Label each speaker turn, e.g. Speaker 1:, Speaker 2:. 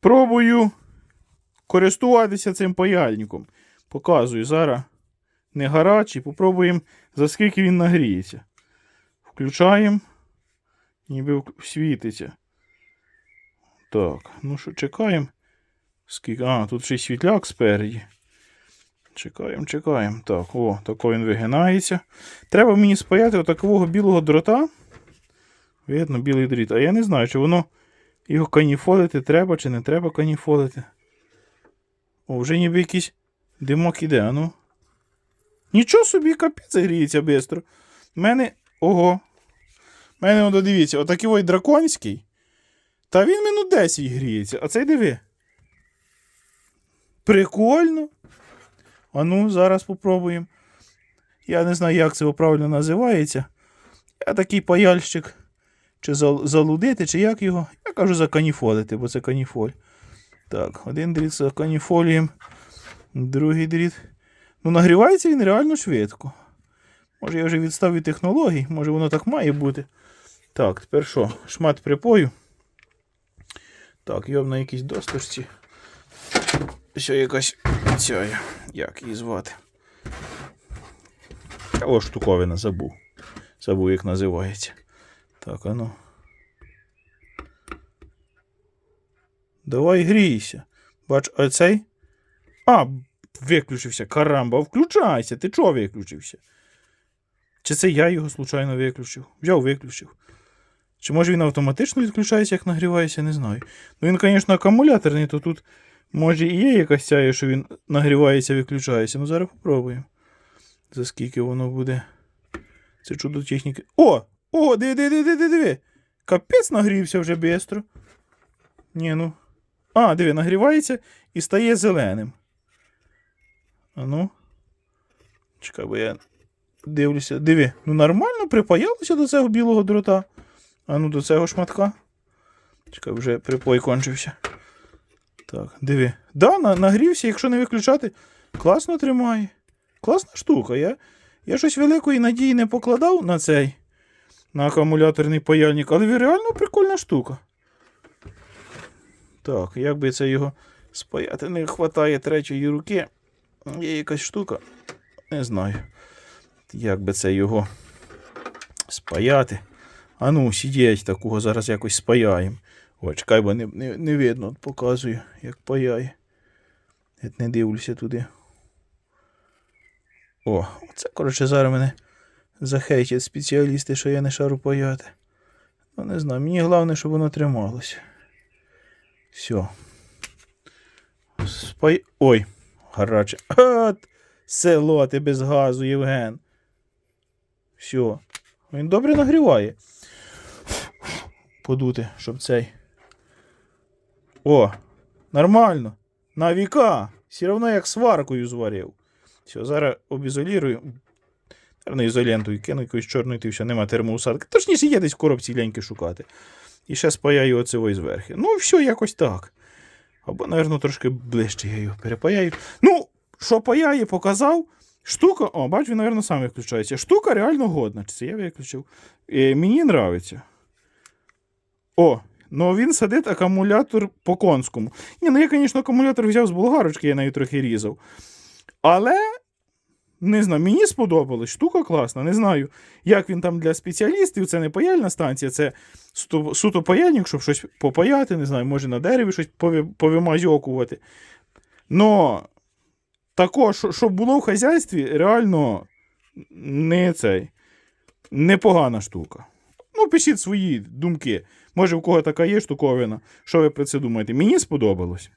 Speaker 1: Пробую користуватися цим паяльником. Показую зараз не гарячий. Попробуємо, за скільки він нагріється. Включаємо. Ніби світиться. Так, ну що, чекаємо. Скільки. А, тут ще й світляк спереді. Чекаємо, чекаємо. Так, о, тако він вигинається. Треба мені спаяти отакового білого дрота. Видно, білий дріт. А я не знаю, чи воно його каніфолити треба, чи не треба каніфолити. О, вже ніби якийсь димок іде, а ну. Нічого собі, капець гріється швидко. У мене. Ого. У мене, от дивіться, отакий ой драконський. Та він минут 10 гріється, а цей диви. Прикольно. А ну, зараз попробуємо. Я не знаю, як це правильно називається. Я такий паяльщик. Чи зал- залудити, чи як його. Я кажу заканіфолити, бо це каніфоль. Так, один дріт за каніфолієм, другий дріт. Ну, нагрівається він реально швидко. Може, я вже відстав від технологій, може воно так має бути. Так, тепер що? Шмат припою. Так, йоб на якійсь досточці. Що якась ця, як її звати. О, штуковина забув. Забув, як називається. Так, а ну. Давай грійся. Бач, а цей. А, виключився. Карамба, включайся. Ти чого виключився? Чи це я його случайно виключив? Взяв, виключив. Чи може він автоматично відключається, як нагрівається, не знаю. Ну він, звісно, акумуляторний, то тут може і є якась ця, що він нагрівається, виключається. Ну зараз попробуємо. За скільки воно буде. Це чудо техніки. О! О, диви, диви, диви, диви. Капець нагрівся вже бистро. Ні, ну. А, диви, нагрівається і стає зеленим. А ну. Чекай, бо я дивлюся. Диви, ну нормально припаялося до цього білого дрота. А ну до цього шматка. Чекай, вже припой кончився. Так, диви. Да, на- нагрівся, якщо не виключати, класно тримає. Класна штука. Я, я щось великої надії не покладав на цей на акумуляторний паяльник, але реально прикольна штука. Так, як би це його спаяти, не вистачає третьої руки. Є якась штука. Не знаю. Як би це його спаяти. А ну, сидіть такого зараз якось спаяємо. О, чекай, бо не, не, не видно, от показую, як паяє. Я не дивлюся туди. О, це, коротше, зараз мене захейтять спеціалісти, що я не шару паяти. Ну, не знаю, мені головне, щоб воно трималося. Все. Спай... Ой, гаряче. От, село, ти без газу, Євген. Все. Він добре нагріває. Подути, щоб цей. О, нормально. На віка. Все одно як сваркою зварив. Все, зараз обізолірую. Наверно, ізолентою кину якоюсь чорною, ти все, нема термоусадки. Точніше, є десь в коробці ляньки шукати. І ще спаяю оце ось зверху. Ну, все, якось так. Або, напевно, трошки ближче я його перепаяю. Ну, що паяє, показав. Штука, о, бач, він, напевно, сам виключається. Штука реально годна. Це я виключив? Е, мені нравиться. О, ну він садить акумулятор по конському. Ні, ну я, звісно, акумулятор взяв з болгарочки, я нею трохи різав. Але. Не знаю, мені сподобалось, штука класна. Не знаю, як він там для спеціалістів. Це не паяльна станція, це суто, паяльник, щоб щось попаяти, не знаю, може на дереві щось повимазьокувати. Но тако, що- щоб було в хазяйстві, реально не цей. Непогана штука. Ну, пишіть свої думки. Може, у кого така є штуковина. Що ви про це думаєте? Мені сподобалось.